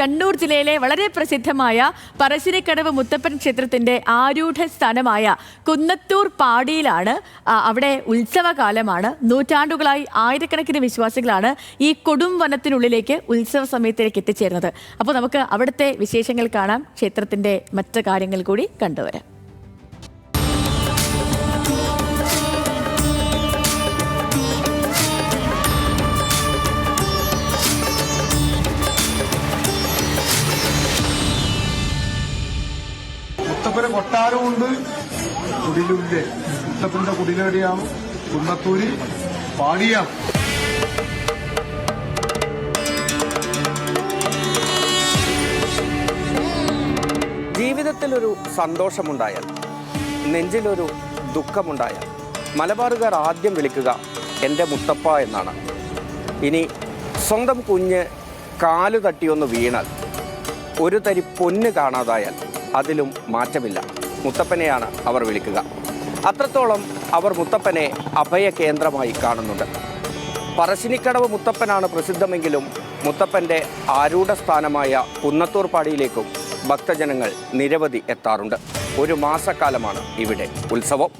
കണ്ണൂർ ജില്ലയിലെ വളരെ പ്രസിദ്ധമായ പറശ്ശിനിക്കടവ് മുത്തപ്പൻ ക്ഷേത്രത്തിന്റെ ആരൂഢ സ്ഥാനമായ കുന്നത്തൂർ പാടിയിലാണ് അവിടെ ഉത്സവകാലമാണ്. നൂറ്റാണ്ടുകളായി ആയിരക്കണക്കിന് വിശ്വാസികളാണ് ഈ കൊടും വനത്തിനുള്ളിലേക്ക് ഉത്സവ സമയത്തേക്ക് എത്തിച്ചേരുന്നത്. അപ്പോൾ നമുക്ക് അവിടുത്തെ വിശേഷങ്ങൾ കാണാം. ക്ഷേത്രത്തിന്റെ മറ്റു കാര്യങ്ങൾ കൂടി കണ്ടുവരാം. മുത്തപ്പന് കൊട്ടാരമുണ്ട് കുടിലുണ്ട്. മുത്തപ്പന്റെ കുടിലെവിടെയാണ് കുന്നത്തൂര് പാടിയാണ് ജീവിതത്തിലൊരു സന്തോഷമുണ്ടായാൽ നെഞ്ചിലൊരു ദുഃഖമുണ്ടായാൽ മലബാറുകാർ ആദ്യം വിളിക്കുക എന്റെ മുത്തപ്പ എന്നാണ്. ഇനി സ്വന്തം കുഞ്ഞ് കാലു തട്ടിയൊന്ന് വീണാൽ ഒരു തരി പൊന്ന് കാണാതായാൽ അതിലും മാറ്റമില്ല. മുത്തപ്പനെയാണ് അവർ വിളിക്കുക. അത്രത്തോളം അവർ മുത്തപ്പനെ അഭയ കേന്ദ്രമായി കാണുന്നുണ്ട്. പറശ്ശിനിക്കടവ് മുത്തപ്പനാണ് പ്രസിദ്ധമെങ്കിലും മുത്തപ്പന്റെ ആരൂഢ സ്ഥാനമായ കുന്നത്തൂർ പാടിയിലേക്കും ഭക്തജനങ്ങൾ നിരവധി എത്താറുണ്ട്. ഒരു മാസക്കാലമാണ് ഇവിടെ ഉത്സവം.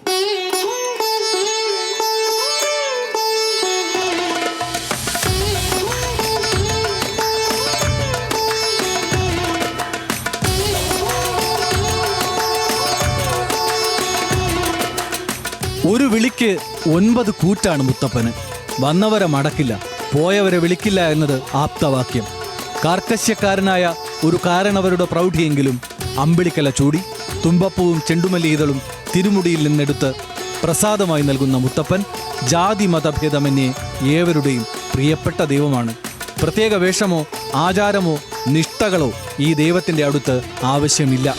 ഒരു വിളിക്ക് ഒൻപത് കൂറ്റാണ് മുത്തപ്പന്. വന്നവരെ മടക്കില്ല. പോയവരെ വിളിക്കില്ല എന്നത് ആപ്തവാക്യം. കാർക്കശ്യക്കാരനായ ഒരു കാരണവരുടെ പ്രൗഢിയെങ്കിലും അമ്പിളിക്കല ചൂടി തുമ്പപ്പൂവും ചെണ്ടുമല്ലീതളും തിരുമുടിയിൽ നിന്നെടുത്ത് പ്രസാദമായി നൽകുന്ന മുത്തപ്പൻ ജാതി മതഭേദമന്യേ ഏവരുടെയും പ്രിയപ്പെട്ട ദൈവമാണ്. പ്രത്യേക വേഷമോ ആചാരമോ നിഷ്ഠകളോ ഈ ദൈവത്തിന്റെ അടുത്ത് ആവശ്യമില്ല.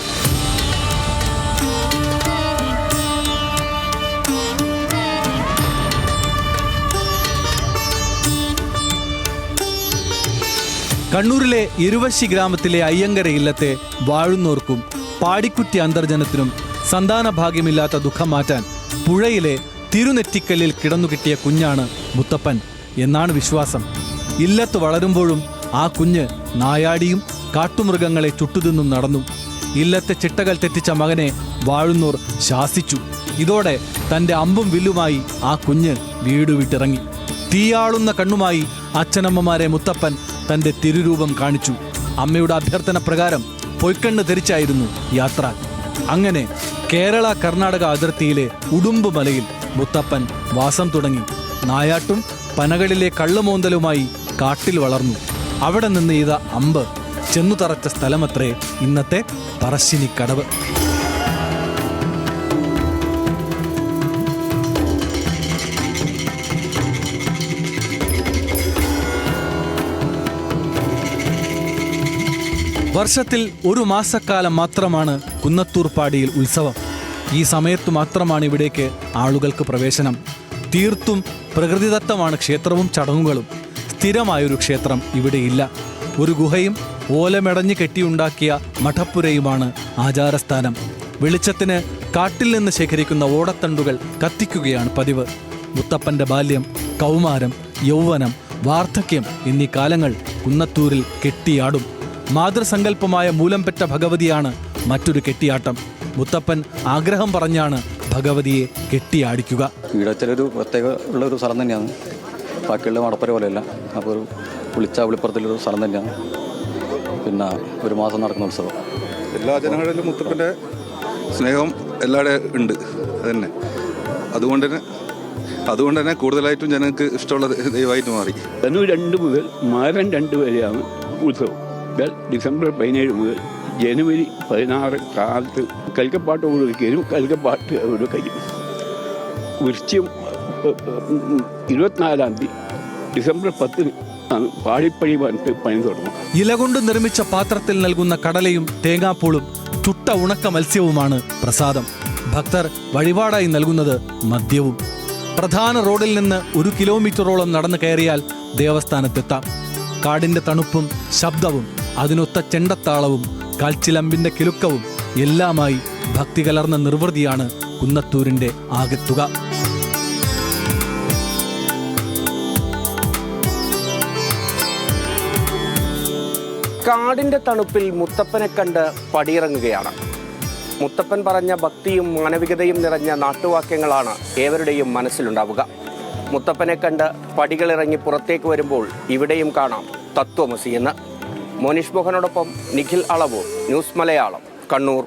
കണ്ണൂരിലെ ഇരുവശി ഗ്രാമത്തിലെ അയ്യങ്കര ഇല്ലത്തെ വാഴുന്നോർക്കും പാടിക്കുറ്റി അന്തർജനത്തിനും സന്താന ഭാഗ്യമില്ലാത്ത ദുഃഖം മാറ്റാൻ പുഴയിലെ തിരുനെറ്റിക്കല്ലിൽ കിടന്നുകിട്ടിയ കുഞ്ഞാണ് മുത്തപ്പൻ എന്നാണ് വിശ്വാസം. ഇല്ലത്ത് വളരുമ്പോഴും ആ കുഞ്ഞ് നായാടിയും കാട്ടുമൃഗങ്ങളെ ചുട്ടുതിന്നും നടന്നു. ഇല്ലത്തെ ചിട്ടകൾ തെറ്റിച്ച മകനെ വാഴുന്നോർ ശാസിച്ചു. ഇതോടെ തന്റെ അമ്പും വില്ലുമായി ആ കുഞ്ഞ് വീട് വിട്ടിറങ്ങി തീയാളുന്ന കണ്ണുമായി അച്ഛനമ്മമാരെ മുത്തപ്പൻ തന്റെ തിരുരൂപം കാണിച്ചു. അമ്മയുടെ അഭ്യർത്ഥന പ്രകാരം പൊയ്ക്കണ്ണ് ധരിച്ചായിരുന്നു യാത്ര. അങ്ങനെ കേരള കർണാടക അതിർത്തിയിലെ ഉടുമ്പ് മലയിൽ മുത്തപ്പൻ വാസം തുടങ്ങി. നായാട്ടും പനകളിലെ കള്ളുമോന്തലുമായി കാട്ടിൽ വളർന്നു. അവിടെ നിന്ന് ചെയ്ത അമ്പ്. ചെന്നു തറച്ച സ്ഥലമത്രേ ഇന്നത്തെ പറശ്ശിനിക്കടവ്. വർഷത്തിൽ ഒരു മാസക്കാലം മാത്രമാണ് കുന്നത്തൂർ പാടിയിൽ ഉത്സവം. ഈ സമയത്തു മാത്രമാണ് ഇവിടേക്ക് ആളുകൾക്ക് പ്രവേശനം. തീർത്തും പ്രകൃതിദത്തമാണ് ക്ഷേത്രവും ചടങ്ങുകളും. സ്ഥിരമായൊരു ക്ഷേത്രം ഇവിടെയില്ല. ഒരു ഗുഹയും ഓലമെടഞ്ഞ് കെട്ടിയുണ്ടാക്കിയ മഠപ്പുരയുമാണ് ആചാരസ്ഥാനം. വെളിച്ചത്തിന് കാട്ടിൽ നിന്ന് ശേഖരിക്കുന്ന ഓടത്തണ്ടുകൾ കത്തിക്കുകയാണ് പതിവ്. മുത്തപ്പന്റെ ബാല്യം കൗമാരം യൗവനം വാർദ്ധക്യം എന്നീ കാലങ്ങൾ കുന്നത്തൂരിൽ കെട്ടിയാടും. മാതൃസങ്കല്പമായ മൂലം പെറ്റ ഭഗവതിയാണ് മറ്റൊരു കെട്ടിയാട്ടം. മുത്തപ്പൻ ആഗ്രഹം പറഞ്ഞാണ് ഭഗവതിയെ കെട്ടിയാടിക്കുക. ചിലൊരു പ്രത്യേക ഉള്ള ഒരു സ്ഥലം തന്നെയാണ്. ബാക്കിയുള്ള മടപ്പര പോലെയല്ല. അപ്പോൾ ഒരു പുളിച്ച വിളിപ്പുറത്തിലൊരു സ്ഥലം തന്നെയാണ്. പിന്നെ ഒരു മാസം നടക്കുന്ന ഉത്സവം. എല്ലാ ജനങ്ങളിലും മുത്തപ്പന്റെ സ്നേഹം എല്ലാവരുടെ ഉണ്ട്. അതന്നെ. അതുകൊണ്ട് തന്നെ അതുകൊണ്ട് തന്നെ കൂടുതലായിട്ടും ജനങ്ങൾക്ക് ഇഷ്ടമുള്ള ദൈവമായിട്ട് മാറി. രണ്ടു രണ്ട് മുതൽ മാരൻ രണ്ട് വരെയാണ് ഉത്സവം. ഡിസംബർ പതിനേഴ് മുതൽ ജനുവരി പതിനാറ് കാലത്ത് കൽക്കപ്പാട്ട് ഒഴുകിയും കൽക്കപ്പാട്ട് അവിടെ കഴിയും ഏ, ഇരുപത്തിനാലാം തീയതി ഡിസംബർ പത്തിന് പാടിപ്പഴി പറഞ്ഞിട്ട് പണി തുടങ്ങും ഇല കൊണ്ട് നിർമ്മിച്ച പാത്രത്തിൽ നൽകുന്ന കടലയും തേങ്ങാപ്പൂളും ചുട്ട ഉണക്ക മത്സ്യവുമാണ് പ്രസാദം. ഭക്തർ വഴിപാടായി നൽകുന്നത് മദ്യവും. പ്രധാന റോഡിൽ നിന്ന് ഒരു കിലോമീറ്ററോളം നടന്നു കയറിയാൽ ദേവസ്ഥാനത്തെത്താം. കാടിന്റെ തണുപ്പും ശബ്ദവും അതിനൊത്ത ചെണ്ടത്താളവും കാൽച്ചിലമ്പിന്റെ കിലുക്കവും എല്ലാമായി ഭക്തി കലർന്ന നിർവൃതിയാണ് കുന്നത്തൂരിന്റെ ആകെത്തുക. കാടിന്റെ തണുപ്പിൽ മുത്തപ്പനെ കണ്ട് പടിയിറങ്ങുകയാണ്. മുത്തപ്പൻ പറഞ്ഞ ഭക്തിയും മാനവികതയും നിറഞ്ഞ നാട്ടുവാക്യങ്ങളാണ് ഏവരുടെയും മനസ്സിലുണ്ടാവുക. മുത്തപ്പനെ കണ്ട് പടികളിറങ്ങി പുറത്തേക്ക് വരുമ്പോൾ ഇവിടെയും കാണാം തത്വമസി എന്ന്. മോനിഷ് മോഹനോടൊപ്പം നിഖിൽ അളവൂർ ന്യൂസ് മലയാളം കണ്ണൂർ.